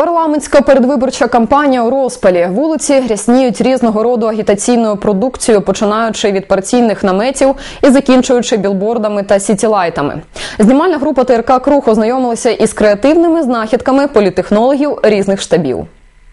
Парламентська передвиборча кампанія у розпалі. Вулиці рясніють різного роду агітаційною продукцією, починаючи від партійних наметів і закінчуючи білбордами та сітілайтами. Знімальна група ТРК Круг ознайомилася із креативними знахідками політехнологів різних штабів.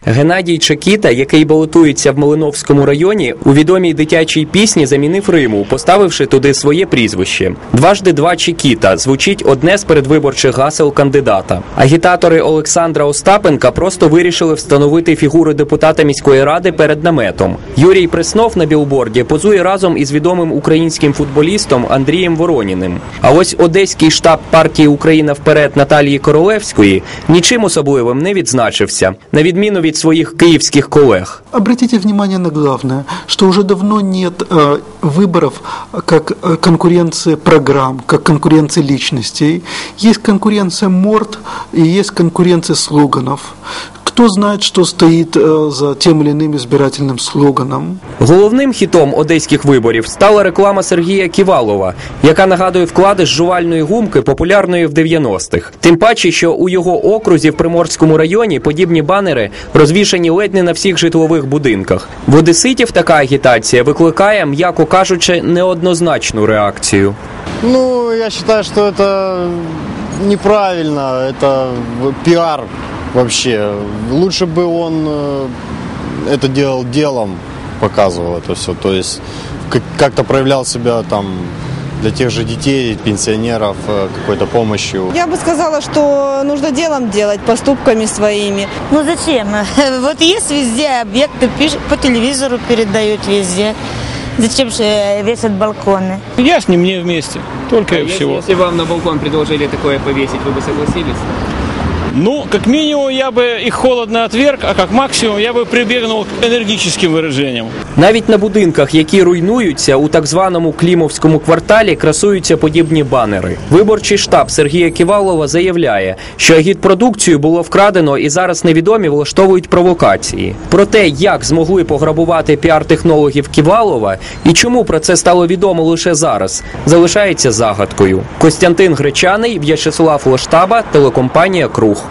Геннадій Чекіта, який балотується в Малиновському районі, у відомій дитячій пісні замінив Риму, поставивши туди своє прізвище. Дважди два Чекіта звучить одне з передвиборчих гасел кандидата. Агітатори Олександра Остапенка просто вирішили встановити фігуру депутата міської ради перед наметом. Юрій Преснов на білборді позує разом із відомим українським футболістом Андрієм Вороніним. А ось одеський штаб партії Україна вперед Наталії Королевської нічим особливим не відзначився, на відміну від своїх київських колег. Обратите внимание на главное, что уже давно нет э, выборов как э, конкуренции программ, как конкуренции личностей. Есть конкуренция морд и есть конкуренция слоганов. Кто знает, что стоит э, за тем или иным избирательным слоганом? Головним хітом одеських виборів стала реклама Сергія Ківалова, яка нагадує вклади з жувальної гумки, популярної в 90-х. Тим паче, що у його окрузі в Приморському районі подібні банери розвішані ледь не на всіх житлових будинках. В одеситів така агітація викликає, м'яко кажучи, неоднозначну реакцію. Ну, я считаю, что это неправильно, это пиар Вообще. Лучше бы он э, это делал делом, показывал это все, то есть как- как-то проявлял себя там для тех же детей, пенсионеров э, какой-то помощью. Я бы сказала, что нужно делом делать, поступками своими. Ну зачем? Вот есть везде объекты, по телевизору передают везде. Зачем же вешать балконы? Я с ним не вместе, только и всего. Если вам на балкон предложили такое повесить, вы бы согласились? Ну, как минимум, я бы их холодно отверг, а как максимум я бы прибегнул к энергическим выражениям. Навіть на будинках, які руйнуються у так званому Клімовському кварталі, красуються подібні банери. Виборчий штаб Сергія Ківалова заявляє, що агітпродукцію було вкрадено і зараз невідомі влаштовують провокації. Про те, як змогли пограбувати піар-технологів Ківалова і чому про це стало відомо лише зараз, залишається загадкою. Костянтин Гречаний, В'ячеслав Лоштаба, телекомпанія Круг.